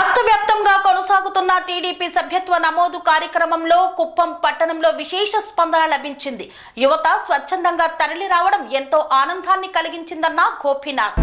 రాష్ట్ర వ్యాప్తంగా కొనసాగుతున్న టీడీపీ సభ్యత్వ నమోదు కార్యక్రమంలో కుప్పం పట్టణంలో విశేష స్పందన లభించింది. యువత స్వచ్ఛందంగా తరలి రావడం ఎంతో ఆనందాన్ని కలిగించిందన్న గోపీనాథ్.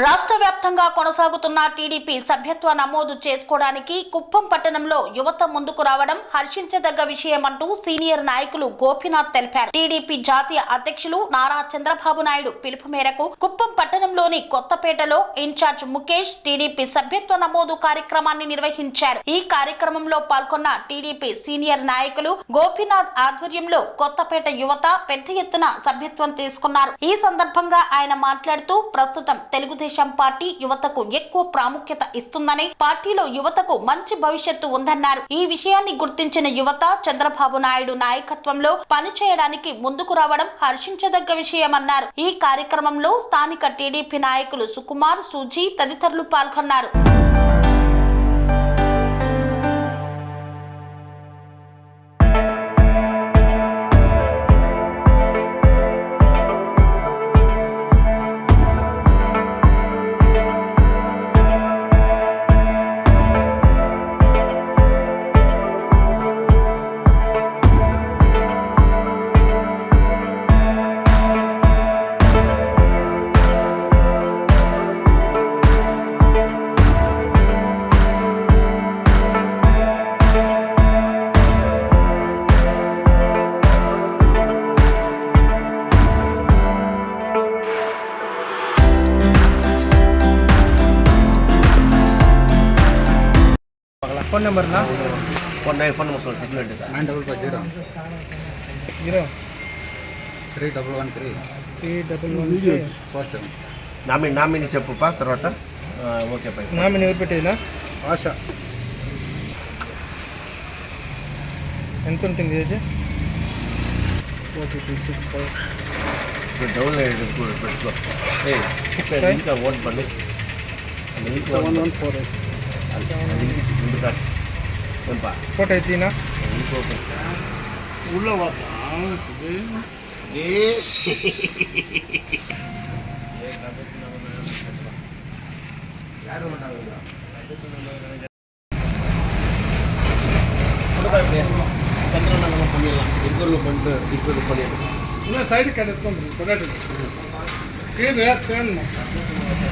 రాష్ట్ర వ్యాప్తంగా కొనసాగుతున్న టీడీపీ సభ్యత్వ నమోదు చేసుకోవడానికి కుప్పం పట్టణంలో యువత ముందుకు రావడం హర్షించదగ్గ విషయమంటూ సీనియర్ నాయకులు గోపీనాథ్ తెలిపారు. టీడీపీ జాతీయ అధ్యక్షులు నారా చంద్రబాబు నాయుడు పిలుపు మేరకు కుప్పం పట్టణంలోని కొత్తపేటలో ఇన్ఛార్జ్ ముఖేష్ టీడీపీ సభ్యత్వ నమోదు కార్యక్రమాన్ని నిర్వహించారు. ఈ కార్యక్రమంలో పాల్గొన్న టీడీపీ సీనియర్ నాయకులు గోపీనాథ్ ఆధ్వర్యంలో కొత్తపేట యువత పెద్ద ఎత్తున సభ్యత్వం తీసుకున్నారు. ఈ సందర్భంగా ఆయన మాట్లాడుతూ ప్రస్తుతం తెలుగు తెలుగుదేశం పార్టీ యువతకు ఎక్కువ ప్రాముఖ్యత ఇస్తుందని పార్టీలో యువతకు మంచి భవిష్యత్తు ఉందన్నారు. ఈ విషయాన్ని గుర్తించిన యువత చంద్రబాబు నాయుడు నాయకత్వంలో పనిచేయడానికి ముందుకు రావడం హర్షించదగ్గ విషయమన్నారు. ఈ కార్యక్రమంలో స్థానిక టీడీపీ నాయకులు సుకుమార్ సుజీ తదితరులు పాల్గొన్నారు. फ़ोन नंबर ना phone number phone number signal दे nine double five zero zero three double one three three double one three person नामी नामी नीचे पुपा तरोटा वो क्या पाइस नामी नहीं बैठे ना आशा एंटोन्टिंग दीजिए फोर्टी सिक्स पाइस तो डबल है तो कुल बच गया ए सिक्स पाइस का वन बने सेवन वन फोर एट ಬಿಡ್ತಾರೆ ಸ್ವಲ್ಪ ಫೋಟೋ ಐತಿನ ಉಳ್ಳ ಯಾರು சந்திரநகரம் பண்ணிடலாம் திருக்கோவில் பண்ணிட்டு திருக்கோவில் பண்ணிடலாம் இன்னும் சைடு கடை எடுத்து பொண்டாட்டி தேடணும்